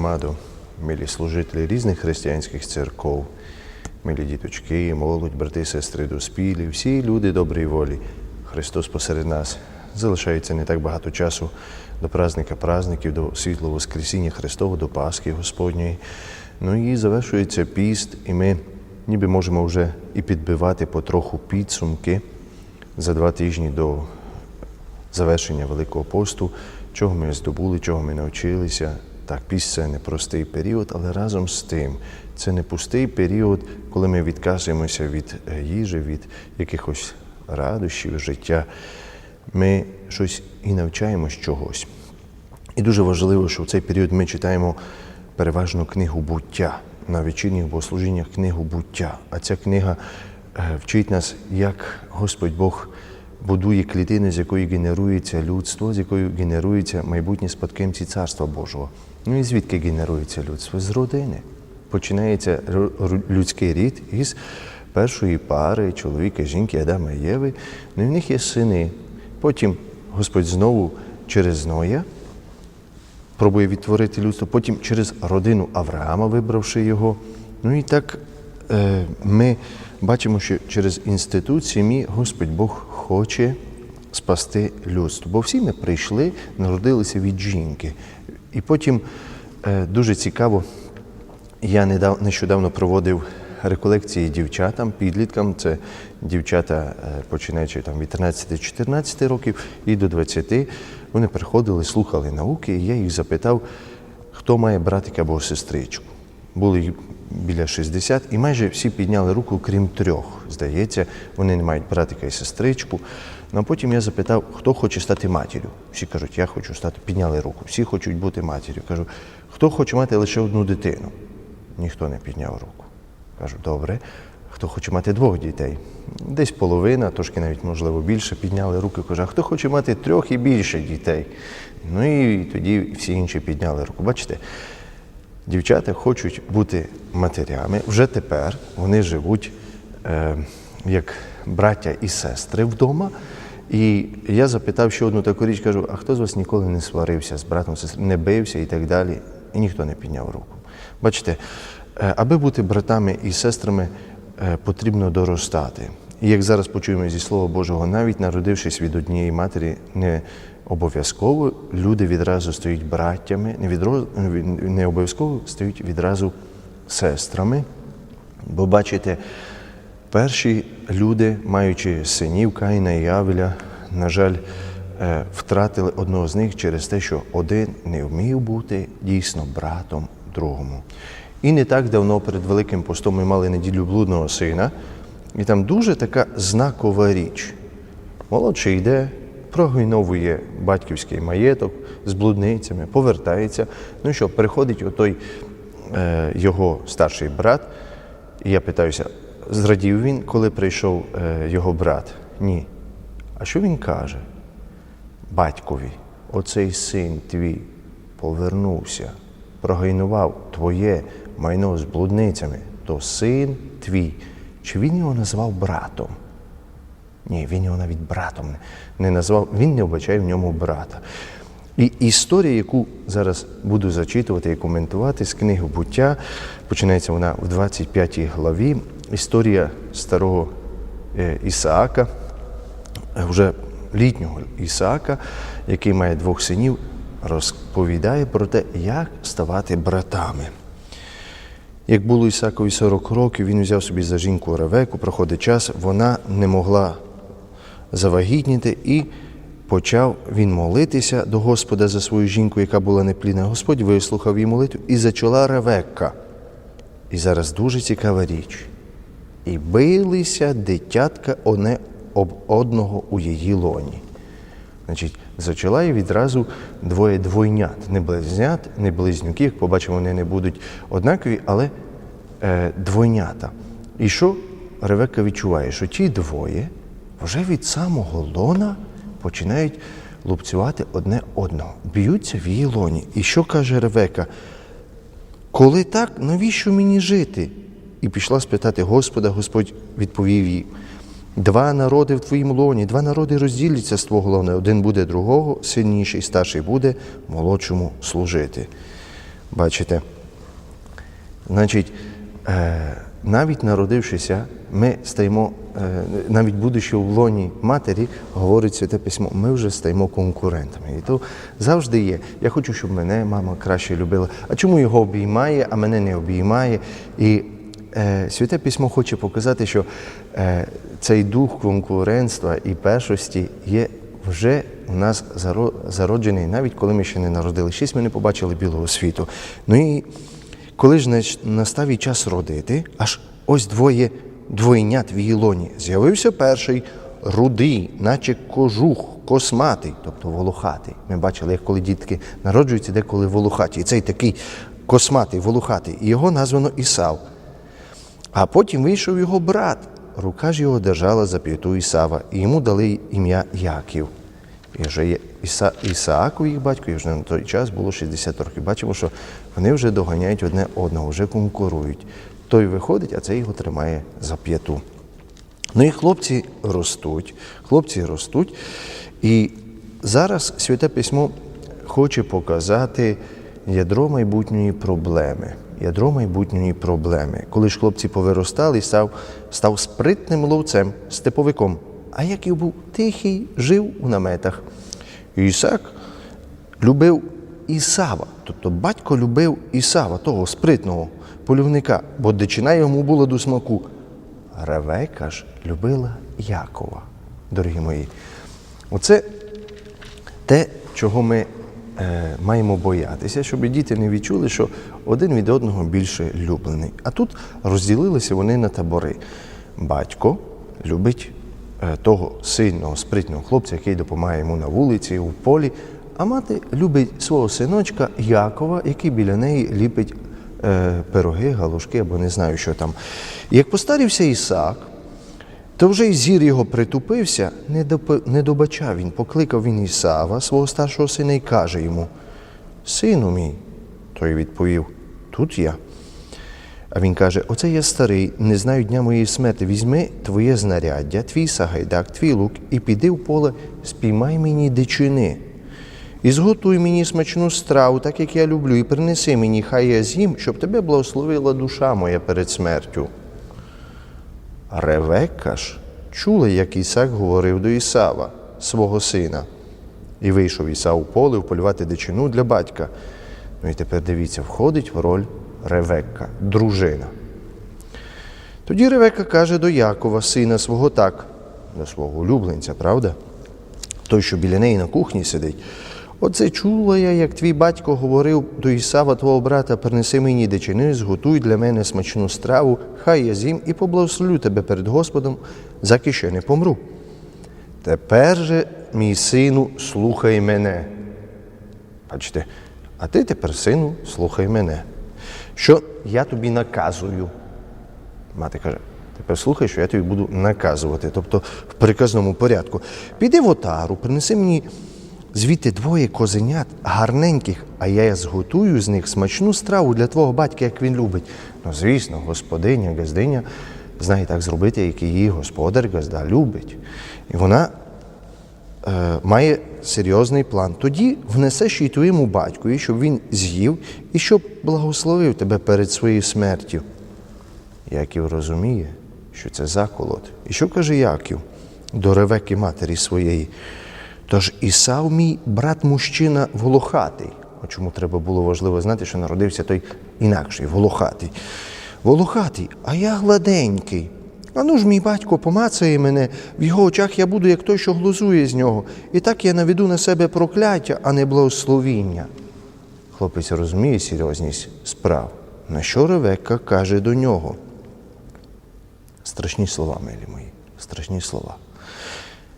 телегромаду, милі служителі різних християнських церков, милі діточки, молодь, брати, сестри, доспілі, всі люди доброї волі. Христос посеред нас. Залишається не так багато часу до праздника праздників, до світлого Воскресіння Христового, до Пасхи Господньої. Ну і завершується піст, і ми ніби можемо вже і підбивати потроху підсумки за два тижні до завершення Великого посту, чого ми здобули, чого ми навчилися. Так, піст це непростий період, але разом з тим це не пустий період, коли ми відказуємося від е, їжі, від якихось радощів життя. Ми щось і навчаємось чогось. І дуже важливо, що в цей період ми читаємо переважно книгу буття на вечірніх богослужіннях книгу буття. А ця книга е, вчить нас, як Господь Бог будує клітину, з якої генерується людство, з якою генеруються майбутні спадкоємці Царства Божого. Ну і звідки генерується людство? З родини. Починається людський рід із першої пари чоловіка, жінки, Адама і Єви. Ну і в них є сини. Потім Господь знову через Ноя пробує відтворити людство, потім через родину Авраама, вибравши його. Ну і так е, ми бачимо, що через інститут сім'ї Господь Бог хоче спасти людство. Бо всі ми прийшли, народилися від жінки. І потім е, дуже цікаво, я нещодавно проводив реколекції дівчатам, підліткам. Це дівчата, е, починаючи там від 13-14 років і до 20. Вони приходили, слухали науки, і я їх запитав, хто має братика або сестричку. Були біля 60, і майже всі підняли руку, крім трьох. Здається, вони не мають братика і сестричку. Ну а потім я запитав, хто хоче стати матір'ю. Всі кажуть, я хочу стати, підняли руку. Всі хочуть бути матір'ю. Кажу, хто хоче мати лише одну дитину? Ніхто не підняв руку. Кажу, добре. Хто хоче мати двох дітей? Десь половина, трошки навіть можливо більше, підняли руки. Кажу, а хто хоче мати трьох і більше дітей? Ну і тоді всі інші підняли руку. Бачите, дівчата хочуть бути матерями. Вже тепер вони живуть е, як браття і сестри вдома. І я запитав ще одну таку річ, кажу, а хто з вас ніколи не сварився з братом, сестрою, не бився і так далі? І ніхто не підняв руку. Бачите, е, аби бути братами і сестрами, е, потрібно доростати. І як зараз почуємо зі Слова Божого, навіть народившись від однієї матері, не обов'язково люди відразу стають браттями, не, відро... не обов'язково стають відразу сестрами. Бо бачите, перші люди, маючи синів Каїна і Авеля, на жаль, е, втратили одного з них через те, що один не вмів бути дійсно братом другому. І не так давно перед Великим постом ми мали неділю блудного сина, і там дуже така знакова річ. Молодший йде, прогойновує батьківський маєток з блудницями, повертається. Ну і що, приходить отой е, його старший брат, і я питаюся, зрадів він, коли прийшов е, його брат? Ні. А що він каже? Батькові, оцей син твій повернувся, прогайнував твоє майно з блудницями, то син твій. Чи він його назвав братом? Ні, він його навіть братом не- назвав, він не вбачає в ньому брата. І історія, яку зараз буду зачитувати і коментувати з книги буття, починається вона в 25 главі. Історія старого е, Ісаака, е, вже літнього Ісаака, який має двох синів, розповідає про те, як ставати братами. Як було Ісакові 40 років, він взяв собі за жінку Ревеку, проходить час, вона не могла завагітніти і почав він молитися до Господа за свою жінку, яка була неплідна. Господь вислухав її молитву і зачала Ревекка. І зараз дуже цікава річ. І билися дитятка одне об одного у її лоні. Значить, зачала і відразу двоє двойнят. Не близнят, не близнюки, як побачимо, вони не будуть однакові, але е, двойнята. І що Ревекка відчуває, що ті двоє вже від самого лона починають лупцювати одне одного, б'ються в її лоні. І що каже Ревека? Коли так, навіщо мені жити? І пішла спитати Господа, Господь відповів їй. Два народи в твоїм лоні, два народи розділяться з твого лона. Один буде другого, сильніший, старший буде молодшому служити. Бачите? Значить, е, навіть народившися, ми стаємо, навіть будучи в лоні матері, говорить Святе Письмо, ми вже стаємо конкурентами. І то завжди є. Я хочу, щоб мене мама краще любила. А чому його обіймає, а мене не обіймає? І е, Святе Письмо хоче показати, що е, цей дух конкурентства і першості є вже у нас зароджений, навіть коли ми ще не народили. Щось ми не побачили білого світу. Ну і коли ж настав час родити, аж ось двоє двойнят в її лоні. З'явився перший рудий, наче кожух, косматий, тобто волохатий. Ми бачили, як коли дітки народжуються, деколи волохаті. І цей такий косматий, волохатий. І його названо Ісав. А потім вийшов його брат. Рука ж його держала за п'яту Ісава, і йому дали ім'я Яків. І вже Іса, Ісааку, їх батько, і вже на той час було 60 років. Бачимо, що вони вже доганяють одне одного, вже конкурують. Той виходить, а цей його тримає за п'яту. Ну і хлопці ростуть, хлопці ростуть. І зараз Святе Письмо хоче показати ядро майбутньої проблеми. Ядро майбутньої проблеми. Коли ж хлопці повиростали, став, став спритним ловцем, степовиком. А Яків був тихий, жив у наметах. Ісак любив Ісава, тобто батько любив Ісава, того спритного полювника, бо дичина йому була до смаку. Ревека ж любила Якова, дорогі мої. Оце те, чого ми е, маємо боятися, щоб діти не відчули, що один від одного більше люблений. А тут розділилися вони на табори. Батько любить е, того сильного, спритного хлопця, який допомагає йому на вулиці, у полі, а мати любить свого синочка Якова, який біля неї ліпить пироги, галушки або не знаю, що там. Як постарівся Ісаак, то вже й зір його притупився, не, не добачав він, покликав він Ісава, свого старшого сина, і каже йому: Сину мій, той відповів, тут я. А він каже: Оце я старий, не знаю дня моєї смерти. Візьми твоє знаряддя, твій сагайдак, твій лук, і піди в поле, спіймай мені дичини. І зготуй мені смачну страву, так як я люблю, і принеси мені, хай я з'їм, щоб тебе благословила душа моя перед смертю. Ревекка ж чула, як Ісак говорив до Ісава, свого сина. І вийшов Ісав у поле вполювати дичину для батька. Ну і тепер дивіться, входить в роль Ревекка, дружина. Тоді Ревека каже до Якова, сина свого так, до свого улюбленця, правда? Той, що біля неї на кухні сидить. Оце чула я, як твій батько говорив до Ісава, твого брата, принеси мені дичини, зготуй для мене смачну страву, хай я з'їм і поблагословлю тебе перед Господом, заки ще не помру. Тепер же, мій сину, слухай мене. Бачите, а ти тепер, сину, слухай мене. Що я тобі наказую. Мати каже, тепер слухай, що я тобі буду наказувати, тобто в приказному порядку. Піди в отару, принеси мені звідти двоє козенят гарненьких, а я зготую з них смачну страву для твого батька, як він любить. Ну, звісно, господиня, газдиня знає так зробити, як її господар газда любить. І вона е, має серйозний план. Тоді внесеш і твоєму батькові, щоб він з'їв і щоб благословив тебе перед своєю смертю. Яків розуміє, що це заколот. І що каже Яків до Ревеки матері своєї? Тож Ісав, мій брат мужчина волохатий. От чому треба було важливо знати, що народився той інакший, волохатий. Волохатий, а я гладенький. А ну ж мій батько помацає мене, в його очах я буду, як той, що глузує з нього. І так я наведу на себе прокляття, а не благословіння. Хлопець розуміє серйозність справ. На що Ревекка каже до нього? Страшні слова, милі мої, страшні слова.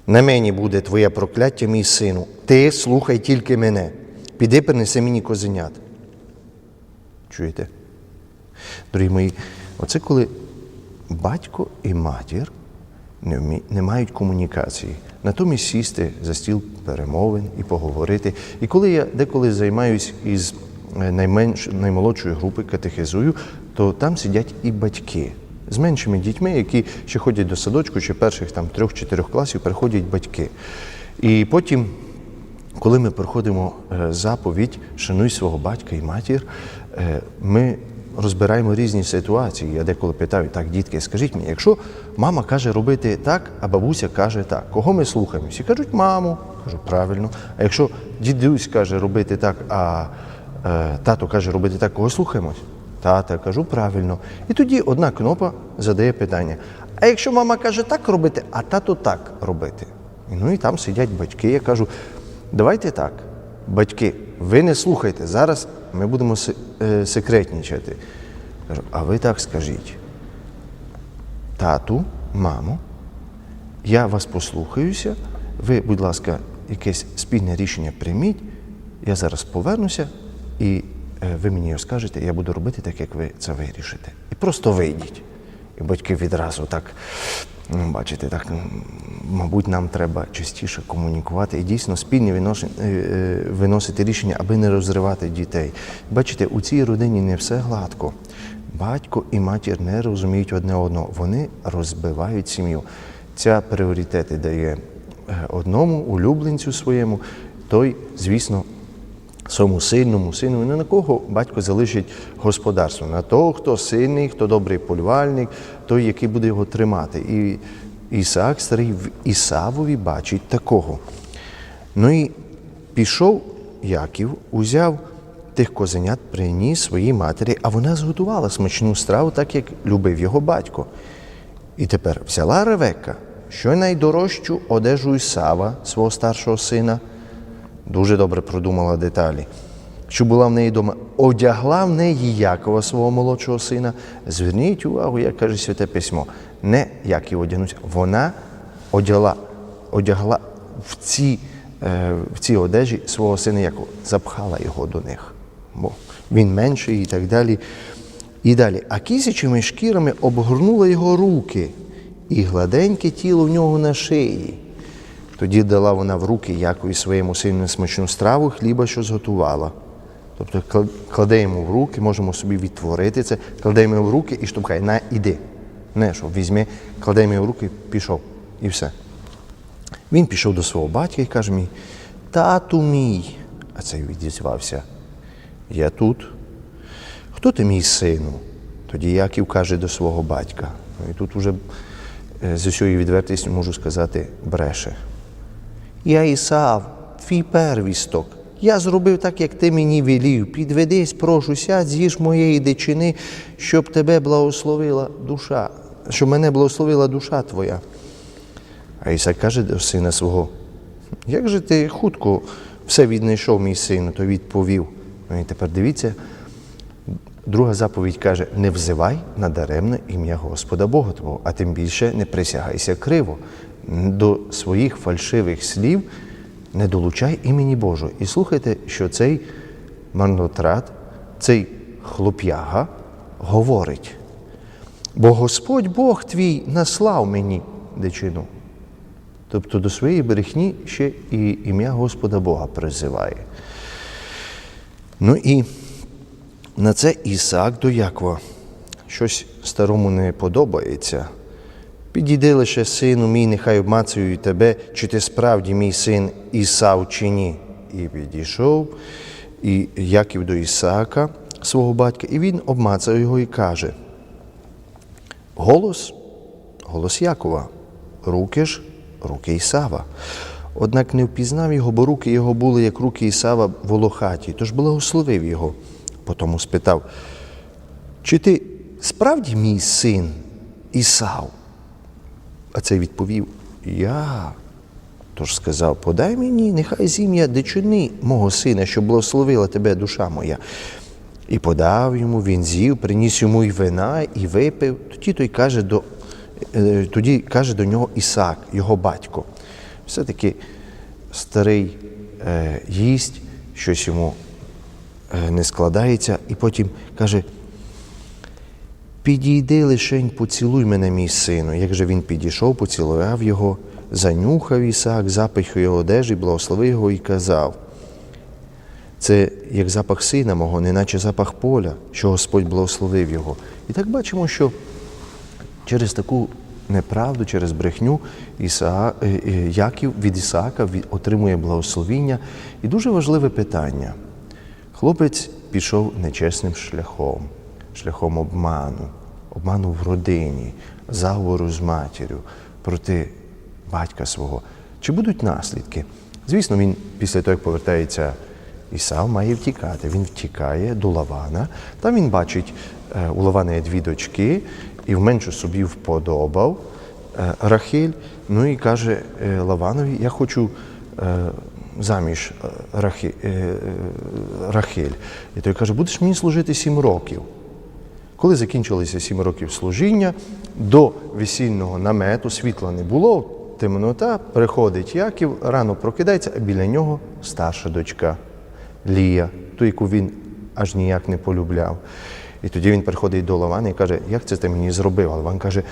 На мені буде твоє прокляття, мій сину. Ти слухай тільки мене. Піди принеси мені козенят. Чуєте? Дорогі мої, оце коли батько і матір не, вмі... не мають комунікації. Натомість сісти за стіл перемовин і поговорити. І коли я деколи займаюсь із е, найменш, наймолодшої групи, катехизую, то там сидять і батьки. З меншими дітьми, які ще ходять до садочку, чи перших там трьох-чотирьох класів, приходять батьки. І потім коли ми проходимо е, заповідь Шануй свого батька і матір, е, ми розбираємо різні ситуації. Я деколи питаю, так, дітки, скажіть мені, якщо мама каже робити так, а бабуся каже так, кого ми слухаємо? Всі кажуть, маму. Кажу, правильно. А якщо дідусь каже робити так, а е, тато каже робити так, кого слухаємось? Тата, кажу правильно. І тоді одна кнопа задає питання. А якщо мама каже так робити, а тато так робити? Ну і там сидять батьки. Я кажу, давайте так, батьки, ви не слухайте, зараз ми будемо е, секретнічати. Кажу, а ви так скажіть. Тату, мамо, я вас послухаюся. Ви, будь ласка, якесь спільне рішення прийміть. Я зараз повернуся, і ви мені скажете, я буду робити так, як ви це вирішите. І просто вийдіть. І батьки відразу так, ну, бачите, так, мабуть, нам треба частіше комунікувати і дійсно спільні е, е, виносити рішення, аби не розривати дітей. Бачите, у цій родині не все гладко. Батько і матір не розуміють одне одного, вони розбивають сім'ю. Ця пріоритети дає е, одному улюбленцю своєму, той, звісно, своєму сильному сину. Не на кого батько залишить господарство, на того, хто сильний, хто добрий полювальник, той, який буде його тримати. І Ісаак старий в Ісавові бачить такого. Ну і пішов Яків, узяв тих козенят, приніс своїй матері, а вона зготувала смачну страву, так як любив його батько. І тепер взяла Ревека, що найдорожчу одежу Ісава, свого старшого сина, дуже добре продумала деталі, що була в неї вдома, одягла в неї Якова, свого молодшого сина. Зверніть увагу, як каже Святе Письмо, не як Яків одягнувся, вона одягла, одягла в ці, е, в ці одежі свого сина Якова, запхала його до них, бо він менший і так далі. І далі, а кісячими шкірами обгорнула його руки і гладеньке тіло в нього на шиї. Тоді дала вона в руки Якові своєму сину смачну страву хліба, що зготувала. Тобто кладе йому в руки, можемо собі відтворити це, кладе йому в руки і штовхає, на іди. Не що, візьми, кладе йому в руки, пішов. І все. Він пішов до свого батька і каже мені, тату мій, а цей відізвався. Я тут. Хто ти мій сину? Тоді Яків каже до свого батька. Ну, і тут уже е, з усією відвертістю можу сказати бреше. Я Ісав, твій первісток. Я зробив так, як ти мені велів. Підведись, прошу, сядь, з'їж моєї дичини, щоб тебе благословила душа, щоб мене благословила душа твоя. А Ісак каже до сина свого: як же ти хутко все віднайшов, мій сину, то відповів. Ну і тепер дивіться, друга заповідь каже: не взивай надаремне ім'я Господа Бога Твого, а тим більше не присягайся криво. До своїх фальшивих слів не долучай імені Божого. І слухайте, що цей марнотрат, цей хлоп'яга говорить. Бо Господь Бог твій наслав мені дичину. Тобто до своєї брехні ще і ім'я Господа Бога призиває. Ну і на це Ісаак до Якова. Щось старому не подобається. Підійди лише сину мій, нехай обмацую тебе, чи ти справді мій син Ісав чи ні. І підійшов і Яків до Ісаака, свого батька, і він обмацав його і каже: Голос, голос Якова, руки ж, руки Ісава. Однак не впізнав його, бо руки його були, як руки Ісава волохаті, тож благословив його. Потому спитав, чи ти справді мій син Ісав? А цей відповів: Я. Тож сказав: Подай мені, нехай зім'я дичини мого сина, щоб благословила тебе душа моя. І подав йому, він з'їв, приніс йому і вина, і випив. Тоді той каже до, е, тоді каже до нього Ісаак, його батько. Все-таки старий е, їсть, щось йому е, не складається, і потім каже: Підійди лишень, поцілуй мене, мій сину. Як же він підійшов, поцілував його, занюхав Ісаак, запах його одежі, благословив його і казав. Це як запах сина мого, неначе запах поля, що Господь благословив його. І так бачимо, що через таку неправду, через брехню Іса... е, е, Яків від Ісаака отримує благословіння. І дуже важливе питання. Хлопець пішов нечесним шляхом, шляхом обману, обману в родині, заговору з матір'ю проти батька свого. Чи будуть наслідки? Звісно, він після того, як повертається Ісав, має втікати. Він втікає до Лавана. Там він бачить, е, у Лавана є дві дочки, і в меншу собі вподобав е, Рахиль. Ну і каже е, Лаванові: я хочу заміж Рахи, Рахиль. І той каже, будеш мені служити сім років. Коли закінчилися сім років служіння, до весільного намету світла не було, темнота, приходить Яків, рано прокидається, а біля нього старша дочка Лія, ту, яку він аж ніяк не полюбляв. І тоді він приходить до Лавана і каже, як це ти мені зробив? А Лаван каже,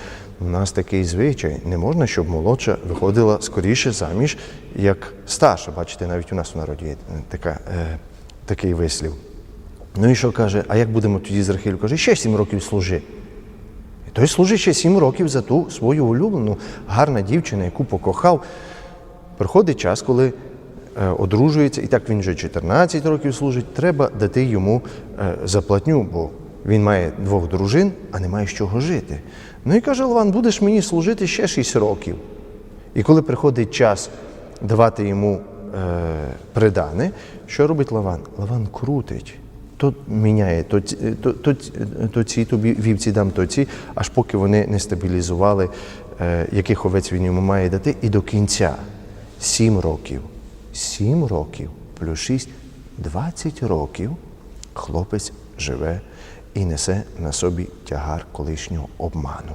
у нас такий звичай, не можна, щоб молодша виходила скоріше заміж, як старша. Бачите, навіть у нас в народі є така, е, такий вислів. Ну і що каже, а як будемо тоді з Рахилю? Каже, ще сім років служи. І той служить ще сім років за ту свою улюблену, гарна дівчина, яку покохав. Приходить час, коли е, одружується, і так він вже 14 років служить, треба дати йому е, заплатню, бо він має двох дружин, а не має з чого жити. Ну і каже Лаван, будеш мені служити ще 6 років. І коли приходить час давати йому е, придане, що робить Лаван? Лаван крутить. То міняє, то, то, то, то ці тобі вівці дам, то ці, аж поки вони не стабілізували, е, яких овець він йому має дати, і до кінця сім років. Сім років плюс шість, 20 років хлопець живе і несе на собі тягар колишнього обману.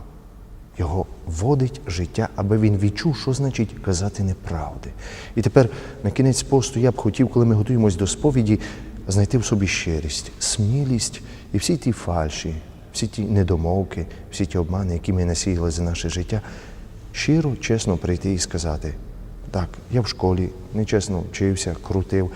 Його водить життя, аби він відчув, що значить казати неправди. І тепер на кінець посту я б хотів, коли ми готуємось до сповіді, знайти в собі щирість, смілість і всі ті фальші, всі ті недомовки, всі ті обмани, які ми насіяли за наше життя, щиро, чесно прийти і сказати: так, я в школі нечесно вчився, крутив,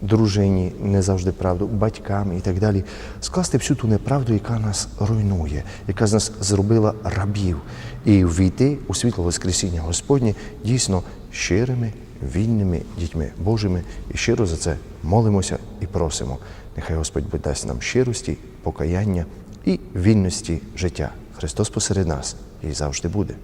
дружині не завжди правду, батькам і так далі. Скласти всю ту неправду, яка нас руйнує, яка з нас зробила рабів, і ввійти у світло Воскресіння Господнє дійсно щирими, вільними дітьми Божими. І щиро за це молимося і просимо. Нехай Господь дасть нам щирості, покаяння і вільності життя. Христос посеред нас і завжди буде.